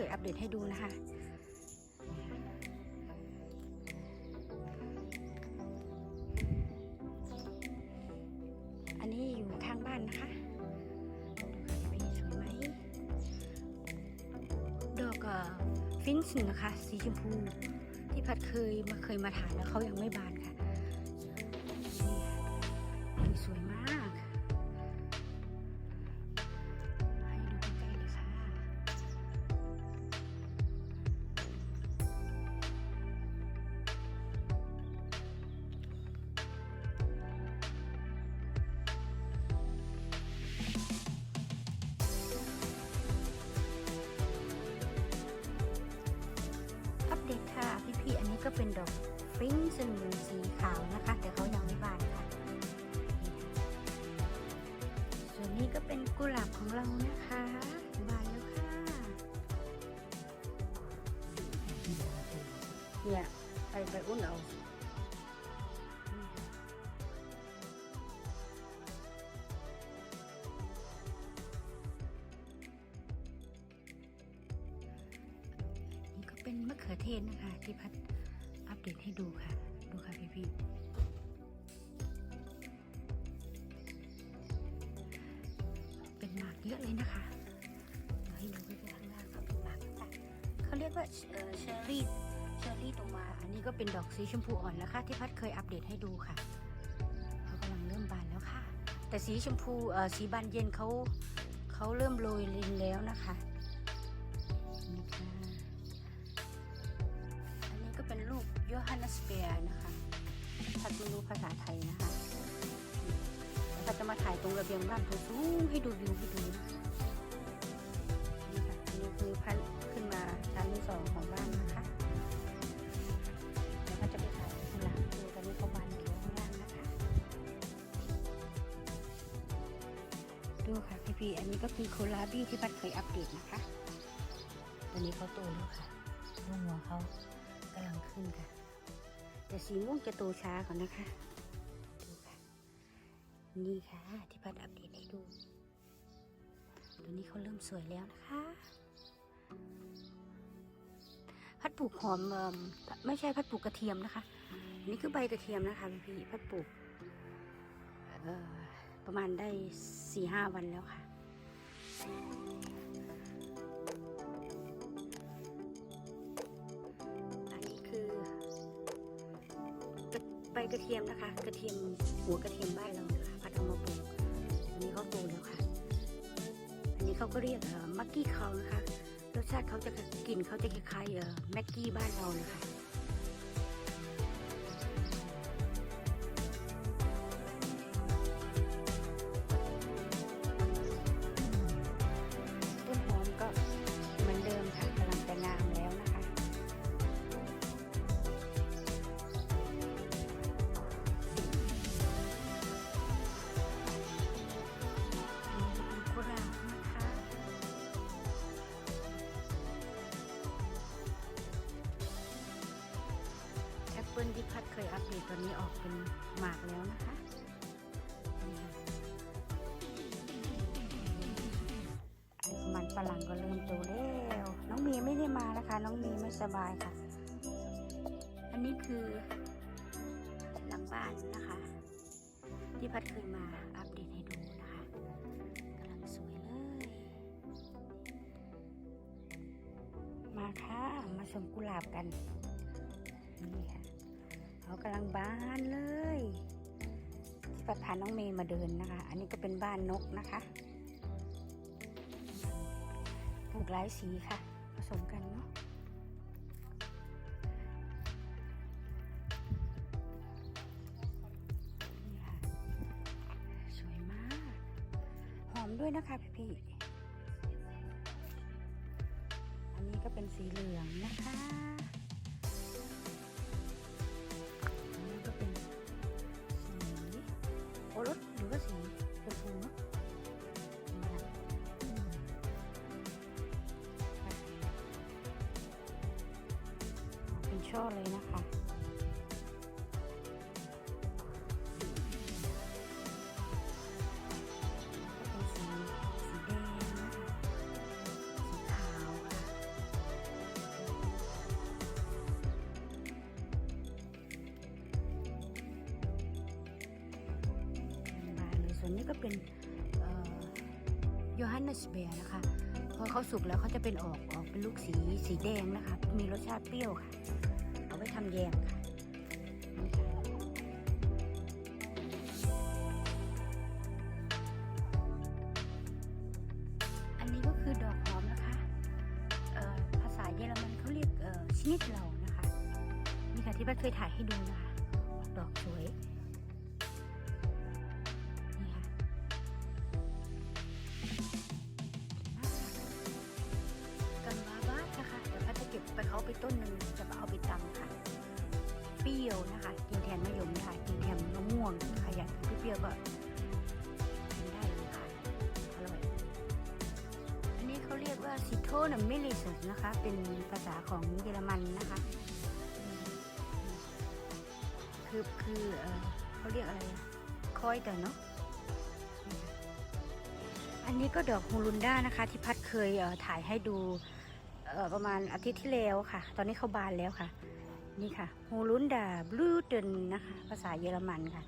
เคยอัปเดตให้ดูนะคะ อันนี้อยู่ข้างบ้านนะคะดูค่ะพี่สวยไหม ดอกฟินช์นะคะ สีชมพู ที่พัดเคยมาเคยมาถ่ายแล้วเขายังไม่บาน ดอกฟริ้งซึ่งเป็นสีขาวนะคะ แต่เขายังไม่บานค่ะ ส่วนนี้ก็เป็นกุหลาบของเรานะคะ บานแล้วค่ะเนี่ยไปไปอุ่นเอานี่ก็เป็นมะเขือเทศนะคะที่พัดอัป เดตให้ดูค่ะ ดูค่ะพี่ๆเป็นหมากเยอะเลยนะคะเดี๋ยวให้ดูไปข้างล่างค่ะเป็นหมากค่ะเขาเรียกว่าเชอร์รี่เชอร์รี่ตรงมา อันนี้ก็เป็นดอกสีชมพูอ่อนแล้วค่ะที่พัดเคยอัปเดตให้ดูค่ะเขากำลังเริ่มบานแล้วค่ะ แต่สีชมพูสีบานเย็นเขาเขาเริ่มโรยลินแล้วนะคะนี่ค่ะ โยฮันนสเปียร์นะคะพัดไม่รู้ภาษาไทยนะคะเราจะมาถ่ายตรงระเบียงบ้านสูงให้ดูวิวให้ดูนะคะนี่ค่ะนนี้คือพันขึ้นมาชั้นที่สองของบ้านนะคะเดี๋ยวก็จะไปถ่ายข้างหลังดูตอนนี้เขาบานอยู่ข้างล่างนะคะ ดูค่ะพี่ๆอันนี้ก็คือโคลาบี้ที่พัดเคยอัปเดตนะคะ ตอนนี้เขาโตแล้วค่ะลูกหัวเขากำลังขึ้นค่ะ แต่สีม่วงจะโตช้าก่อนนะคะ ดูค่ะ นี่ค่ะ ที่พัดอัปเดตให้ดู ตัวนี้เขาเริ่มสวยแล้วนะคะ พัดปลูกหอมไม่ใช่พัดปลูกกระเทียมนะคะนนี้คือใบกระเทียมนะคะพี่พัดปลูกประมาณได้สี่ห้าวันแล้วค่ะ อกระใบกระเทียมนะคะ กระเทียมหัวกระเทียมบ้านเรานะคะผัดเอามาปรุงอันนี้เขาโตแล้วค่ะ อันนี้เขาก็เรียกเอ่อมักกี้เขานะคะ รสชาติเขาจะกลิ่นเขาจะคล้ายๆเอ่อแม็กกี้บ้านเรานะคะ ปิลที่พัดเคยอัปเดตตอนนี้ออกเป็นหมากแล้วนะคะนี่ค่ะมันฝรั่งก็เริ่มโตแล้วน้องมีไม่ได้มานะคะ น้องมีไม่สบายค่ะ อันนี้คือหลังบ้านนะคะ ที่พัดเคยมาอัปเดตให้ดูนะคะกำลังสวยเลย มาค่ะ มาชมกุหลาบกันนี่ค่ะ เขากำลังบานเลยที่พัดพาน้องเมย์มาเดินนะคะ อันนี้ก็เป็นบ้านนกนะคะปลูกหลายสีค่ะ ผสมกันเนาะนี่ค่ะ สวยมาก หอมด้วยนะคะพี่พี่ๆอันนี้ก็เป็นสีเหลืองนะคะ ช่เลยนะคะวนนี้ก็เป็นโยฮันนัสเบียนะคะ พอเขาสุกแล้วเขาจะเป็นออกออกเป็นลูกสีสีแดงนะคะ มีรสชาติเปรี้ยวค่ะ ทำแยมค่ะอันนี้ก็คือดอกหอมนะคะภาษาเยอรมันเขาเรียกเออชนิดเหล่านะคะนี่ค่ะที่ป้าเคยถ่ายให้ดูนะคะ โทนัมเมลิสนะคะ เป็นภาษาของเยอรมันนะคะ คือคือเออเขาเรียกอะไร คอยแต่เนาะ อันนี้ก็ดอกฮูลุนด้านะคะ ที่พัดเคยเถ่ายให้ดูประมาณอาทิตย์ที่แล้วค่ะ ตอนนี้เขาบานแล้วค่ะ นี่ค่ะฮูลุนดาบลูเดนนะคะ ภาษาเยอรมันค่ะ